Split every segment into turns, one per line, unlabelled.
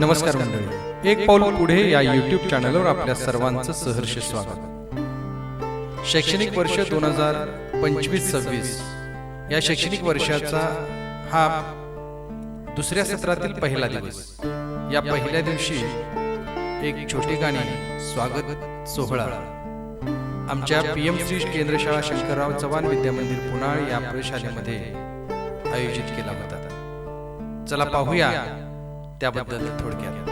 नमस्कार मंडळी. एक पाऊल पुढे या युट्यूब चॅनलवर आपल्या सर्वांचं सहर्ष स्वागत. शैक्षणिक वर्ष दोन हजार पंचवीस सव्वीस या शैक्षणिक वर्षाचा हा दुसऱ्या सत्रातील पहिला दिवस. या पहिल्या दिवशी एक छोटी गाणी स्वागत सोहळा. आमच्या पी एम श्री केंद्रशाळा शंकरराव चव्हाण विद्यामंदिर पुनाळ या प्रशालेमध्ये आयोजित केला होता. चला पाहूया त्याबद्दल थोडक्यात.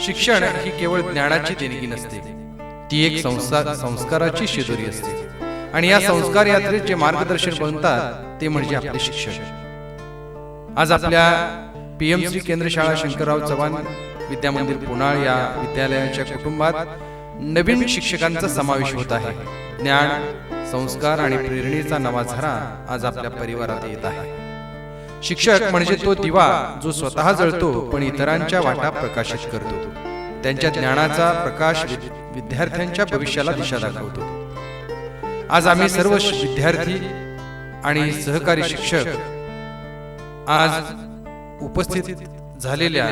शिक्षण ही केवळ ज्ञानाची देणगी नसते. ती एक संस्कार संस्काराची शिदोरी असते. आणि या संस्कार यात्रेत जे मार्गदर्शन बनतात ते म्हणजे आपले शिक्षण. आज आपल्या पीएम श्री केंद्र शाळा शंकरराव चव्हाण विद्यामंदिर पुनाळ या विद्यालयाच्या कुटुंबात नवीन शिक्षकांचा समावेश होत आहे. ज्ञान संस्कार आणि प्रेरणेचा नवा झरा आज आपल्या परिवारात येत आहे. शिक्षक म्हणजे तो दिवा जो स्वतः जळतो पण इतरांच्या वाटा प्रकाशित करतो. त्यांच्या ज्ञानाचा प्रकाश विद्यार्थ्यांच्या भविष्याला दिशा दाखवतो. आज आम्ही सर्व विद्यार्थी आणि सहकारी शिक्षक आज उपस्थित झालेल्या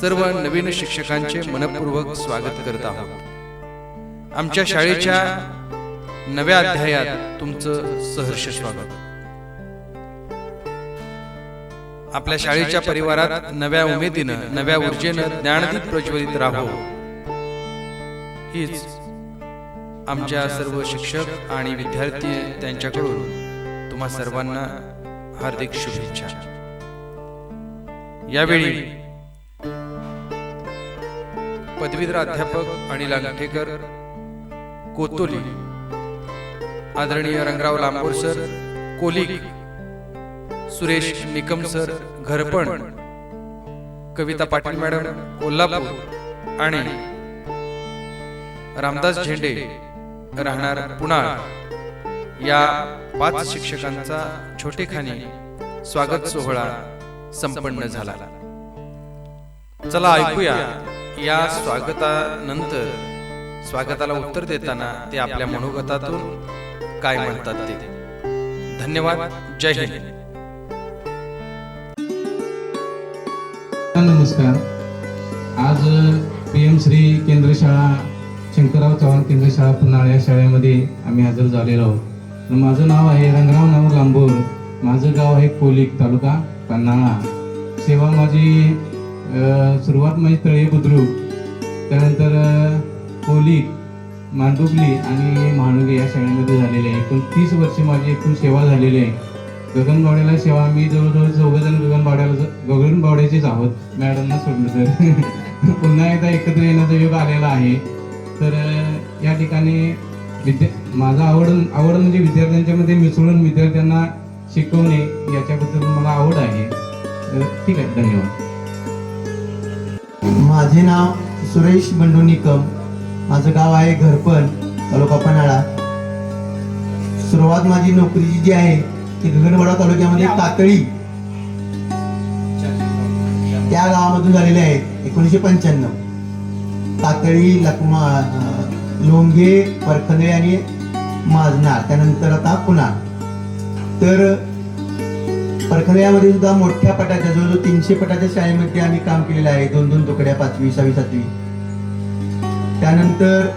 सर्व नवीन शिक्षकांचे मनपूर्वक स्वागत करत आहोत. आमच्या शाळेच्या नव्या अध्यायात तुमचं सहर्ष स्वागत. आपल्या शाळेच्या परिवारात नव्या उमेदीनं नव्या ऊर्जेनं ज्ञानदीप प्रज्वलित राहो. हीच आमच्या सर्व शिक्षक आणि विद्यार्थी त्यांच्याकडून तुम्हा सर्वांना हार्दिक शुभेच्छा. यावेळी पदवीधर अध्यापक आणि लांगठेकर कोतोली आदरणीय Rangrao Lambor sir Kolik Suresh Nikam sir Gharpan. Kavita Patil madam Kolhapur. आणि रामदास झेंडे राहणार पुणा या पाच शिक्षकांचा छोटेखानी स्वागत सोहळा संपन्न झाला. चला ऐकूया या स्वागतानंतर स्वागताला उत्तर देताना ते आपल्या मनोगतातून काय म्हणतात ते. धन्यवाद. जय हिंद.
नमस्कार. आज पी एम श्री केंद्र शाळा शंकरराव चव्हाण केंद्र शाळा पुन्हा या शाळेमध्ये आम्ही हजर झालेलो आहोत. माझं नाव आहे रंगराव नाव लांबोर. माझं गाव आहे कोलिक तालुका पन्हाळा. सेवा माझी सुरुवात माझी तळे बुद्रुक. त्यानंतर कोलिक मांडुबली आणि महानुगे या शाळेमध्ये झालेली आहे. एकूण तीस वर्ष माझी एकूण सेवा झालेली आहे. गगनबावड्याला सेवा मी जवळजवळ चौघजण गगनबावड्याला गगनबावड्याचेच आहोत. मॅडमना सोडलं तर. पुन्हा एकदा एकत्र येण्याचा योग आलेला आहे. तर या ठिकाणी विद्या माझा आवड आवड म्हणजे विद्यार्थ्यांच्या मध्ये मिसळून विद्यार्थ्यांना शिकवणे याच्याबद्दल मला आवड आहे. ठीक आहे धन्यवाद.
माझे नाव सुरेश बंडू निकम माझं गाव आहे घरपण तालुका पन्हाळा. सुरुवात माझी नोकरीची जी आहे ती गगनवाडा तालुक्यामध्ये कातळी त्या गावामधून झालेले आहे एकोणीसशे पंच्याण्णव. कातळी लकमा लोंगे लोंघे आणि माजणार त्यानंतर आता पुन्हा. तर परखण्यामध्ये सुद्धा मोठ्या पटाच्या जवळजवळ तीनशे पटाच्या शाळेमध्ये आम्ही काम केलेलं आहे दोन दोन तुकड्या पाचवी सहावी सातवी. त्यानंतर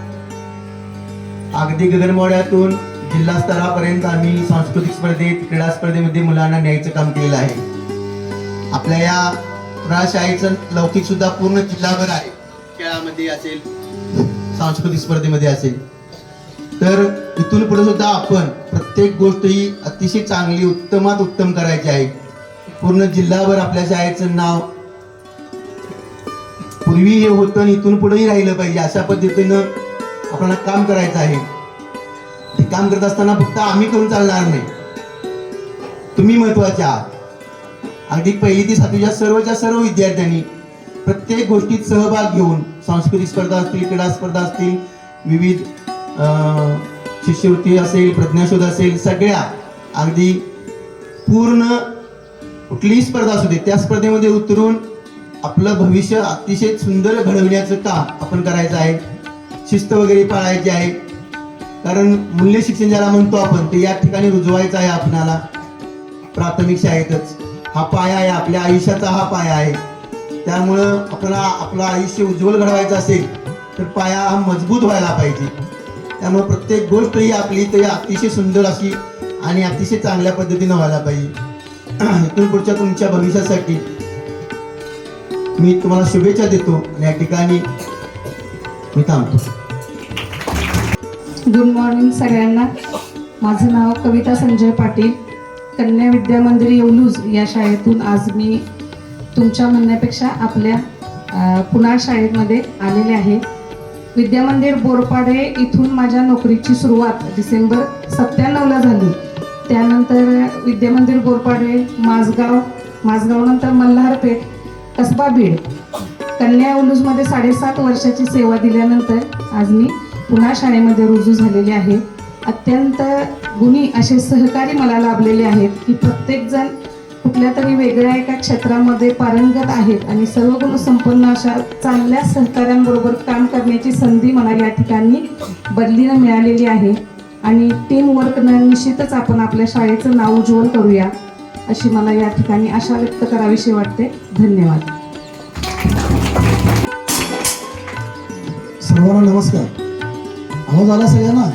अगदी गगनबावड्यातून जिल्हा स्तरापर्यंत आम्ही सांस्कृतिक स्पर्धेत क्रीडा स्पर्धेमध्ये मुलांना न्यायचं काम केलेलं आहे. आपल्या या शाळेचं लौकिक सुद्धा पूर्ण जिल्हाभर आहे. खेळामध्ये असेल सांस्कृतिक स्पर्धेमध्ये असेल. तर इथून पुढे सुद्धा आपण प्रत्येक गोष्ट ही अतिशय चांगली उत्तमात उत्तम करायची आहे. पूर्ण जिल्हाभर आपल्या शाळेचं नाव पूर्वी हे होतं आणि इथून पुढेही राहिलं पाहिजे अशा पद्धतीनं आपल्याला काम करायचं आहे. काम करत असताना फक्त आम्ही करून चालणार नाही. तुम्ही महत्त्वाचे आहात. अगदी पहिली ते सातवीच्या सर्वच्या सर्व विद्यार्थ्यांनी प्रत्येक गोष्टीत सहभाग घेऊन सांस्कृतिक स्पर्धा असतील क्रीडा स्पर्धा असतील विविध अं, शिष्यवृत्ती असेल प्रज्ञाशोध असेल सगळ्या अगदी पूर्ण कुठलीही स्पर्धा असू दे त्या स्पर्धेमध्ये उतरून आपलं भविष्य अतिशय सुंदर घडवण्याचं काम आपण करायचं आहे. शिस्त वगैरे पाळायची आहे. कारण मूल्य शिक्षण ज्याला म्हणतो आपण ते या ठिकाणी रुजवायचं आहे आपणाला. प्राथमिक शाळेतच. हा पाया आहे आपल्या आयुष्याचा हा पाया आहे. त्यामुळं आपल्याला आपलं आयुष्य उज्ज्वल घडवायचं असेल तर पाया हा मजबूत व्हायला पाहिजे. त्यामुळे प्रत्येक गोष्ट ही आपली तरी अतिशय सुंदर अशी आणि अतिशय चांगल्या पद्धतीनं व्हायला पाहिजे. इथून पुढच्या तुमच्या भविष्यासाठी मी तुम्हाला शुभेच्छा देतो आणि या ठिकाणी मी थांबतो.
गुड मॉर्निंग सगळ्यांना. माझं नाव कविता संजय पाटील. कन्या विद्या मंदिर येवलूज या शाळेतून आज मी तुमच्या म्हणण्यापेक्षा आपल्या पुन्हा शाळेमध्ये आलेले आहे. विद्या मंदिर बोरपाडे इथून माझ्या नोकरीची सुरुवात डिसेंबर सत्त्याण्णवला झाली. त्यानंतर विद्या मंदिर बोरपाडे माझगाव माझगावनंतर मल्हारपेठ कसबा बीड. कन्या उलूजमध्ये साडेसात वर्षाची सेवा दिल्यानंतर आज मी पुन्हा शाळेमध्ये रुजू झालेले आहे अत्यंत गुणी असे सहकारी मला लाभलेले आहेत की प्रत्येकजण कुठल्या तरी वेगळ्या एका क्षेत्रामध्ये पारंगत आहेत आणि सर्व गुणसंपन्न अशा चांगल्या सहकाऱ्यांबरोबर काम करण्याची संधी मला या ठिकाणी बदलीनं मिळालेली आहे. आणि टीम वर्कनं निश्चितच आपण आपल्या शाळेचं नाव उज्ज्वल करूया अशी मला या ठिकाणी आशा व्यक्त करावीशी वाटते. धन्यवाद.
सर्वांना नमस्कार. आवाज आला सगळ्यांना?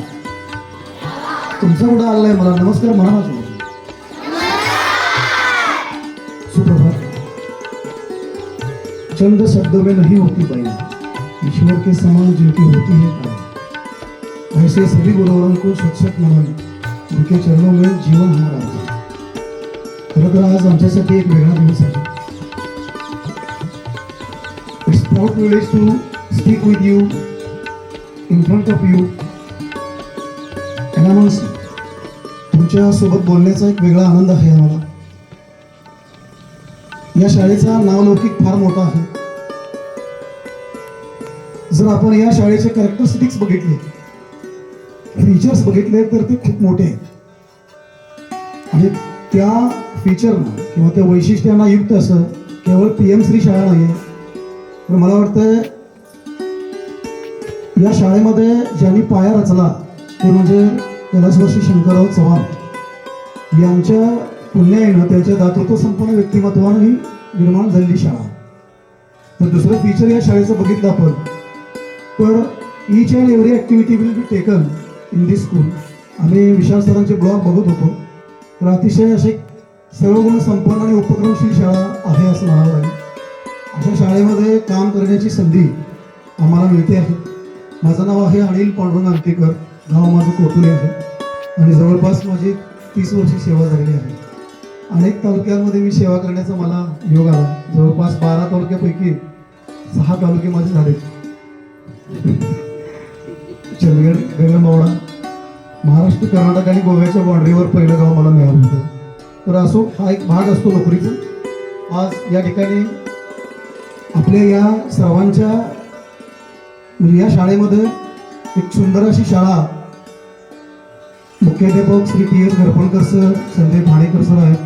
तुमचा कुठं आलाय मला? नमस्कार म्हणा ना सुप्रभात. चंद शब्द में नहीं होती पाई ईश्वर के समान जिनकी होती है पाई ऐसे सभी गुरुवरों को शिक्षक म्हणून उनके चरणों में जीवन हा राहतो खरं तर आज आमच्यासाठी एक वेगळा दिवस आहे. It's proud village to speak with you in front of you. and amongst तुमच्यासोबत बोलण्याचा एक वेगळा आनंद आहे आम्हाला. या शाळेचा नावलौकिक फार मोठा आहे. जर आपण या शाळेचे कॅरेक्टरिस्टिक्स बघितले फीचर्स बघितले तर ते खूप मोठे आहेत आणि त्या फीचरना किंवा त्या वैशिष्ट्यांना युक्त असं केवळ पी एम श्री शाळा नाही आहे तर मला वाटतं या शाळेमध्ये ज्यांनी पाया रचला ते म्हणजे कैलासवर्षी शंकरराव चव्हाण. यांच्या पुण्याईनं त्यांच्या दातृत्व संपन्न व्यक्तिमत्वानं ही निर्माण झालेली शाळा. तर दुसरं फीचर या शाळेचं बघितलं आपण. तर each and every activity will be taken in this school आम्ही विशाल सरांचे ब्लॉग बघत होतो. तर अतिशय असे सर्वगुण संपन्न आणि उपक्रमशील शाळा आहे असं म्हणावं लागेल. अशा शाळेमध्ये काम करण्याची संधी आम्हाला मिळते आहे. माझं नाव आहे अनिल पांडुरंग अंकेकर गाव माझं कोथुले आहे. आणि जवळपास माझी तीस वर्षी सेवा झालेली आहे. अनेक तालुक्यांमध्ये मी सेवा करण्याचा मला योग आला. जवळपास बारा तालुक्यापैकी सहा तालुके माझे झाले चंदगड गगनबावडा महाराष्ट्र कर्नाटक आणि गोव्याच्या बाँड्रीवर पहिलं गाव मला मिळालं होतं. तर असो हा एक भाग असतो नोकरीचा. आज या ठिकाणी आपल्या या सर्वांच्या या शाळेमध्ये एक सुंदर अशी शाळा मुख्याध्यापक Shri T S Garpankar sir Sanjay Bhanekar sir आहेत.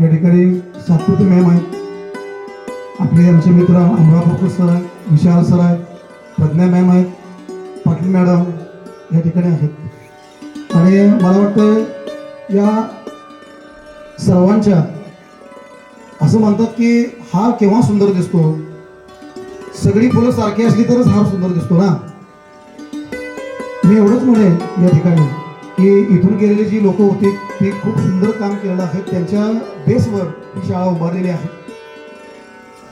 या ठिकाणी सातपुते मॅम आहेत. आपले आमचे मित्र अमरापूरकर सर आहेत विशाल सर आहेत प्रज्ञा मॅम आहेत पाटील मॅडम या ठिकाणी आहेत. आणि मला वाटतं या सर्वांच्या असं म्हणतात की हा केव्हा सुंदर दिसतो? सगळी फुलं सारखी असली तरच हार सुंदर दिसतो ना? मी एवढंच म्हणेन या ठिकाणी की इथून गेलेले जी लोक होती ती खूप सुंदर काम केलेलं आहे. त्यांच्या बेसवर ही शाळा उभारलेली आहे.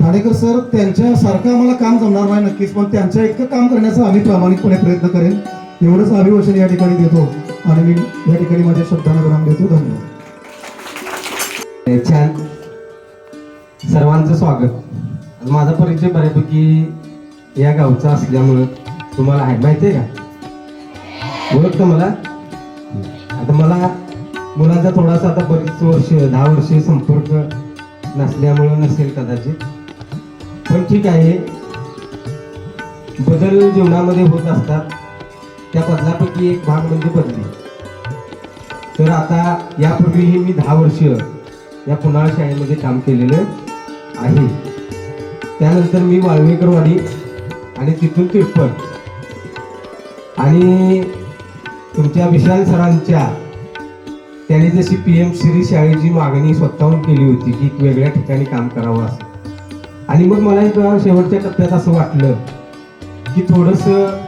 ठाणेकर सर त्यांच्यासारखं आम्हाला काम जमणार नाही नक्कीच पण त्यांच्या इतकं काम करण्याचा आम्ही प्रामाणिकपणे प्रयत्न करेन. एवढंच अभिवचन या ठिकाणी देतो आणि मी या ठिकाणी माझ्या शब्दांना विराम देतो. धन्यवाद.
छान. सर्वांचं स्वागत. माझा परिचय बऱ्यापैकी या गावचा असल्यामुळं तुम्हाला आहे. माहिती आहे का? ओळखतं मला? आता मला मुलांचा थोडासा आता बरीच वर्ष दहा वर्षे संपर्क नसल्यामुळं नसेल कदाचित. पण ठीक आहे. बदल जीवनामध्ये होत असतात. त्या बदलापैकी एक भाग म्हणजे बदली. तर आता यापूर्वीही मी दहा वर्ष या पुन्हा शाळेमध्ये काम केलेलं आहे. त्यानंतर मी वाळवेकरवाडी आणि तिथून तिरपण आणि तुमच्या विशाल सरांच्या त्यांनी जशी पी एम श्री शाळेची मागणी स्वतःहून केली होती की वेगळ्या ठिकाणी काम करावं असं. आणि मग मला एक शेवटच्या टप्प्यात असं वाटलं की थोडंसं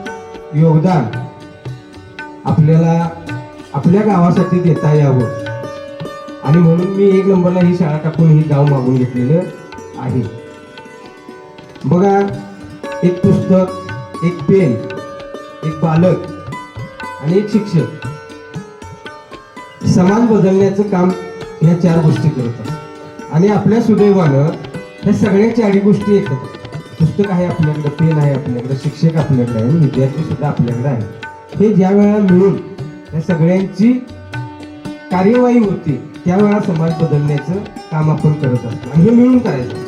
योगदान आपल्याला आपल्या गावासाठी देता यावं. आणि म्हणून मी एक नंबरला ही शाळा टाकून ही गाव मागून घेतलेलं आहे. बघा एक पुस्तक एक पेन एक बालक आणि एक शिक्षक समाज बदलण्याचं काम ह्या चार गोष्टी करतात. आणि आपल्या सुदैवानं ह्या सगळ्या चारही गोष्टी येतात. पुस्तक आहे आपल्याकडं पेन आहे आपल्याकडं शिक्षक आपल्याकडे आहे विद्यार्थी सुद्धा आपल्याकडे आहे. हे ज्या वेळा मिळून या सगळ्यांची कार्यवाही होती त्यावेळा समाज बदलण्याचं काम आपण करत असतो. आणि हे मिळून करायचं.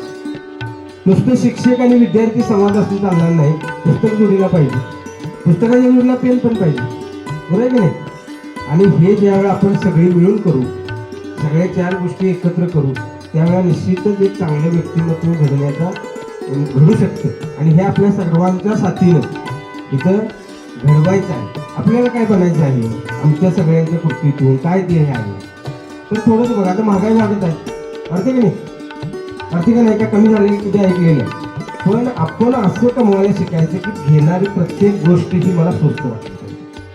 नुसतं शिक्षक आणि विद्यार्थी संवाद असून चालणार नाही. पुस्तक जोडीला पाहिजे. पुस्तकाच्या जोडीला पेन पण पाहिजे. बरोबर की नाही? आणि हे ज्यावेळा आपण सगळे मिळून करू सगळ्या चार गोष्टी एकत्र करू त्यावेळेला निश्चितच एक चांगलं व्यक्तिमत्व घडण्याचा घडू शकतं. आणि हे आपल्या सर्वांच्या साथीनं इथं घडवायचं आहे. आपल्याला काय बनायचं आहे? आमच्या सगळ्यांच्या कृतीतून काय ध्येय आहे? तर थोडंच बघा आता महागाई वाढत आहे. अर्थ की नाही? वाढते नाही का कमी झालेली किती ऐकलेलं पण आपण असं कमवायला शिकायचं की घेणारी प्रत्येक गोष्ट ही मला स्वस्त वाटते.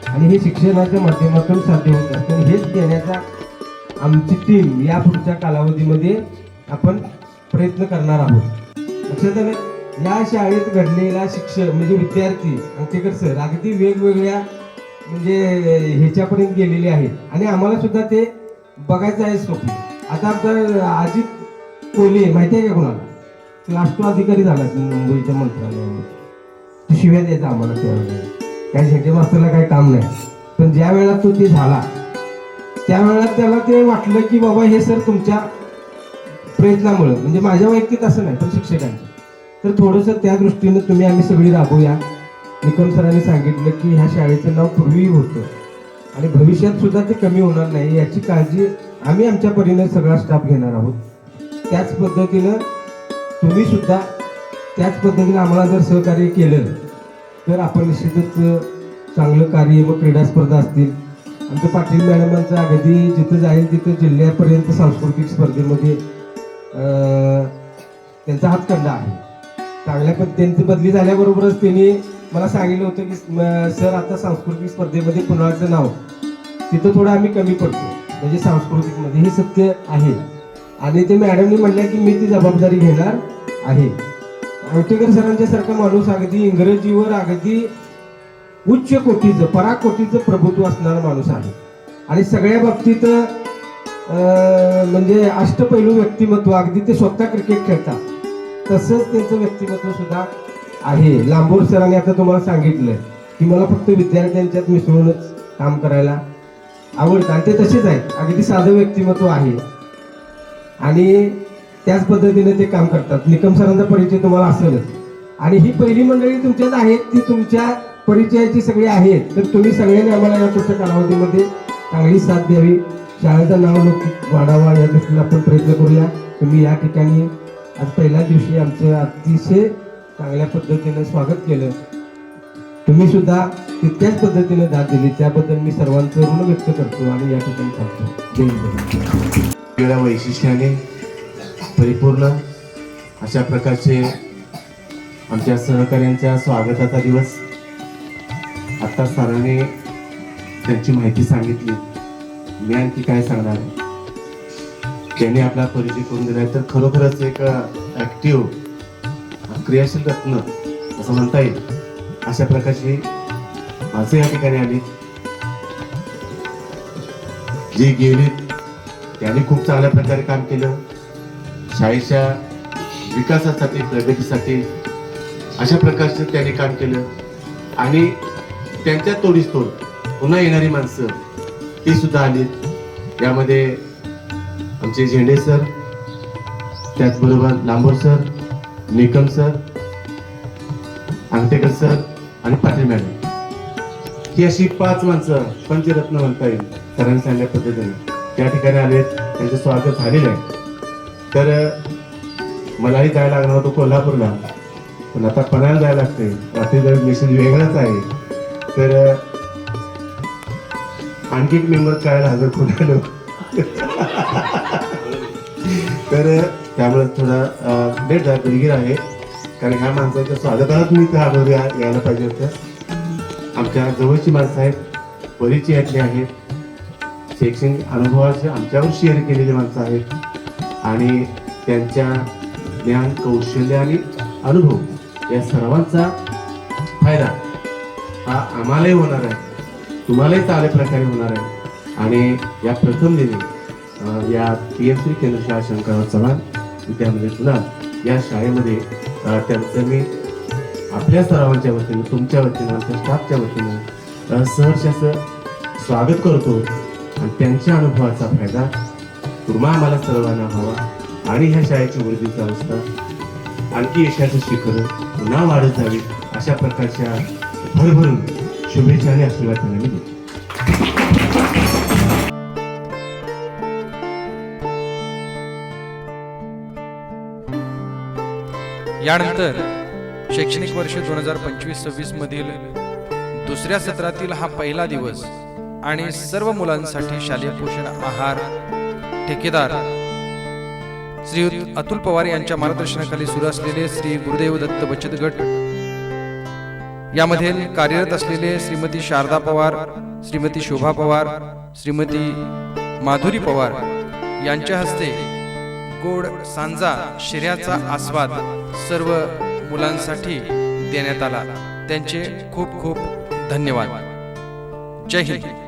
आणि हे शिक्षणाच्या माध्यमातून साध्य होत असतं. आणि हेच देण्याचा आमची टीम या पुढच्या कालावधीमध्ये आपण प्रयत्न करणार आहोत. लक्षात आलं? या शाळेत घडलेला शिक्षक म्हणजे विद्यार्थी अंकेकर सर अगदी वेगवेगळ्या म्हणजे ह्याच्यापर्यंत गेलेले आहेत. आणि आम्हाला सुद्धा ते बघायचं आहे स्वप्न. आता आमचा अजित कोहली माहिती आहे का कोणाला? लास्ट टू अधिकारी झाला मुंबईच्या मंत्रालयामध्ये शिव्या द्यायचा आम्हाला त्यावेळेला काय शेटे मास्तरला काही काम नाही. पण ज्या वेळा तो ते झाला त्यावेळेला त्याला ते वाटलं की बाबा हे सर तुमच्या प्रयत्नामुळं म्हणजे माझ्या वैयक्तिक असं नाही पण शिक्षकांचं तर थोडंसं त्या दृष्टीनं तुम्ही आम्ही सगळी राबूया. निकम सरांनी सांगितलं की ह्या शाळेचं नाव पूर्वी होतं. आणि भविष्यात सुद्धा ते कमी होणार नाही याची काळजी आम्ही आमच्या परीने सगळा स्टाफ घेणार आहोत. त्याच पद्धतीनं तुम्ही सुद्धा त्याच पद्धतीनं आम्हाला जर सहकार्य केलं तर आपण निश्चितच चांगलं कार्य व क्रीडा स्पर्धा असतील. आमच्या पाटील मॅडमांचं अगदी जिथं जाईल तिथं जिल्ह्यापर्यंत सांस्कृतिक स्पर्धेमध्ये त्यांचा हातखंडा आहे. चांगल्या पण त्यांची बदली झाल्याबरोबरच त्यांनी मला सांगितलं होतं की सर आता सांस्कृतिक स्पर्धेमध्ये कुणाचं नाव? तिथं थोडं आम्ही कमी पडतो. म्हणजे सांस्कृतिकमध्ये हे सत्य आहे. आणि ते मॅडमनी म्हणल्या की मी ती जबाबदारी घेणार आहे. आवटेकर सरांच्या सारखा माणूस अगदी इंग्रजीवर अगदी उच्च कोटीचं पराकोटीचं प्रभुत्व असणारा माणूस आहे. आणि सगळ्या बाबतीत म्हणजे अष्टपैलू व्यक्तिमत्व अगदी ते स्वतः क्रिकेट खेळतात. तसंच त्यांचं व्यक्तिमत्व सुद्धा आहे. लांबोर सरांनी आता तुम्हाला सांगितलं की मला फक्त विद्यार्थ्यांच्यात मिसळूनच काम करायला आवडतं. आणि ते तसेच आहेत. अगदी साधं व्यक्तिमत्व आहे. आणि त्याच पद्धतीने ते काम करतात. निकम सरांचा परिचय तुम्हाला असेलच. आणि ही पहिली मंडळी तुमच्यात आहेत ती तुमच्या परिचयाची सगळी आहेत तर तुम्ही सगळ्यांनी आम्हाला या पुढच्या कालावधीमध्ये चांगली साथ द्यावी. शाळेचं नाव लौकिक वाढावा या दृष्टीने आपण प्रयत्न करूया. तुम्ही या ठिकाणी आज पहिल्या दिवशी आमचं अतिशय चांगल्या पद्धतीने स्वागत केलं. तुम्ही सुद्धा तितक्याच पद्धतीने दाद दिली त्याबद्दल मी सर्वांचं ऋण व्यक्त करतो आणि या ठिकाणी सांगतो
वेगळ्या वैशिष्ट्याने परिपूर्ण अशा प्रकारचे आमच्या सहकाऱ्यांच्या स्वागताचा दिवस आत्ता सरांनी त्यांची माहिती सांगितली. मी आणखी काय सांगणार? त्यांनी आपला परिचय करून दिलाय तर खरोखरच एक ऍक्टिव्ह क्रियाशील रत्न असं म्हणता येईल. अशा प्रकारची माणसं या ठिकाणी आली. जी गेलीत त्यांनी खूप चांगल्या प्रकारे काम केलं. शाळेच्या विकासासाठी प्रगतीसाठी अशा प्रकारचं त्यांनी काम केलं. आणि त्यांच्या तोडीस तोड पुन्हा येणारी माणसं ती सुद्धा आलीत यामध्ये आमचे झेंडे सर त्याचबरोबर Lambor sir Nikam sir Angtekar sir आणि पाटील मॅडम. ही अशी पाच माणसं पंचरत्न म्हणता येईल सरांनी सांगल्या पद्धतीने. त्या ठिकाणी आलेत त्यांचं स्वागत झालेलं आहे. तर मलाही जायला लागणार होतो कोल्हापूरला. पण आता पणाला जायला लागते रात्री जर मेसेज वेगळाच आहे. तर आणखी एक मेंबर करायला हजर कोणालो तर त्यामुळे थोडा भेट लेट झाला दिलगीर आहे. कारण ह्या माणसाच्या स्वागतालाच मी इथं अगोदर यायला पाहिजे होतं. आमच्या जवळची माणसं आहेत. परिचयातली आहेत. शैक्षणिक अनुभवाचे आमच्यावर शेअर केलेली माणसं आहेत. आणि त्यांच्या ज्ञान कौशल्य आणि अनुभव या सर्वांचा फायदा हा आम्हालाही होणार आहे. तुम्हालाही चांगल्या प्रकारे होणार आहे. आणि या प्रथम दिनी या पी एम श्री केंद्रशाळा शंकरराव चव्हाण विद्यामध्ये पुन्हा या शाळेमध्ये त्यांचं मी आपल्या सरावांच्या वतीनं तुमच्या वतीनं आमच्या स्टाफच्या वतीनं सहर्ष असं स्वागत करतो. आणि त्यांच्या अनुभवाचा फायदा तुम्हा आम्हाला सर्वांना व्हावा. आणि ह्या शाळेची वृद्धीचा अवस्था आणखी यशाचं शिखर पुन्हा वाढत जावी अशा प्रकारच्या भरभरून शुभेच्छा आणि आशीर्वाद त्यांना
यानंतर शैक्षणिक वर्ष दोन हजार पंचवीस सव्वीस मधील दुसऱ्या सत्रातील हा पहिला दिवस आणि सर्व मुलांसाठी शालेय पोषण आहार ठेकेदार श्री अतुल पवार यांच्या मार्गदर्शनाखाली सुरू असलेले श्री गुरुदेव दत्त बचत गट यामध्ये कार्यरत असलेले श्रीमती शारदा पवार श्रीमती शोभा पवार श्रीमती माधुरी पवार यांच्या हस्ते गोड सांजा शिऱ्याचा आस्वाद सर्व मुलांसाठी देण्यात आला. त्यांचे खूप खूप धन्यवाद. जय हिंद.